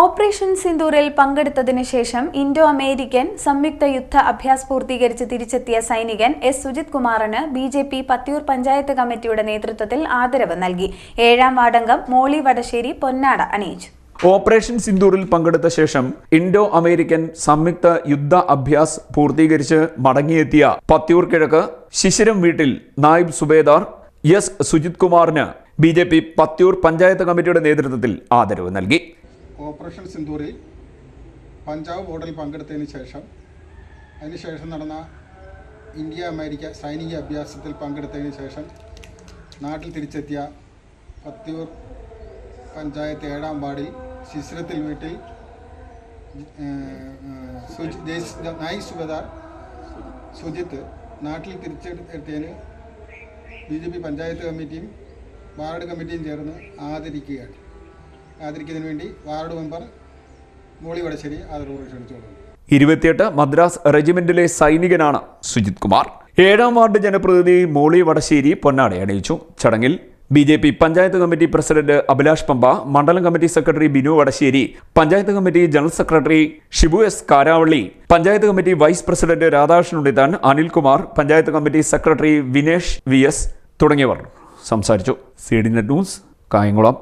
Operation സിന്ദൂറിൽ പങ്കെടുത്തതിനു ശേഷം Indo American സംയുക്ത യുദ്ധ അഭ്യാസ് പൂർത്തീകരിച്ച് തിരിച്ചെത്തിയ സൈനികൻ എസ്. സുജിത് കുമാറിന് B J P Pathiyoor panchayat കമ്മിറ്റിയുടെ നേതൃത്വത്തിൽ ആദരവ് നൽകി. ഏഴാം വാർഡംഗം മോളി വടശ്ശേരി പൊന്നാട അണിയിച്ചു ഓപ്പറേഷൻ സിന്ദൂറിൽ പങ്കെടുത്ത ശേഷം ഇൻഡോ അമേരിക്കൻ സംയുക്ത യുദ്ധ അഭ്യാസ് പൂർത്തീകരിച്ച് മടങ്ങിയെത്തിയ പത്തിയൂർ കിഴക്ക് ശിശിരം വീട്ടിൽ നായിബ് സുബേദാർ എസ്. സുജിത് കുമാറിന് B J P Pathiyoor panchayat കമ്മിറ്റിയുടെ നേതൃത്വത്തിൽ ആദരവ് നൽകി. ഓപ്പറേഷൻ സിന്ദൂറിൽ പഞ്ചാബ് ബോർഡിൽ പങ്കെടുത്തതിന് ശേഷം അതിനുശേഷം നടന്ന ഇന്ത്യ അമേരിക്ക സൈനിക അഭ്യാസത്തിൽ പങ്കെടുത്തതിന് ശേഷം നാട്ടിൽ തിരിച്ചെത്തിയ പത്തിയൂർ പഞ്ചായത്ത് ഏഴാം വാർഡിൽ ശിശിരത്തിൽ വീട്ടിൽ നായി സുബേദാർ സുജിത്ത് നാട്ടിൽ തിരിച്ചെത്തിയതിന് ബി ജെ പി പഞ്ചായത്ത് കമ്മിറ്റിയും വാർഡ് കമ്മിറ്റിയും ചേർന്ന് ആദരിക്കുകയാണ്. ആദരിക്കുന്നതിന് വേണ്ടി വാർഡ് മെമ്പർ മോളി വടശ്ശേരി ആദരവ് ക്ഷണിച്ചു കൊടുക്കുന്നു. ഇരുപത്തിയെട്ട് മദ്രാസ് റെജിമെന്റിലെ സൈനികനാണ് സുജിത് കുമാർ. ഏഴാം വാർഡ് ജനപ്രതിനിധി മോളി വടശ്ശേരി പൊന്നാട അണിയിച്ചു ചടങ്ങിൽ B J P panchayat committee president Abhilash Pampa മണ്ഡലം committee secretary Binu Vadasseri panchayat committee general secretary Shibu S Karavalli panchayat committee vice president Radhakrishnan Unnithan Anilkumar panchayat committee secretary Vinesh V S തുടങ്ങിയവർ സംസാരിച്ചു. C D net news Kayamkulam.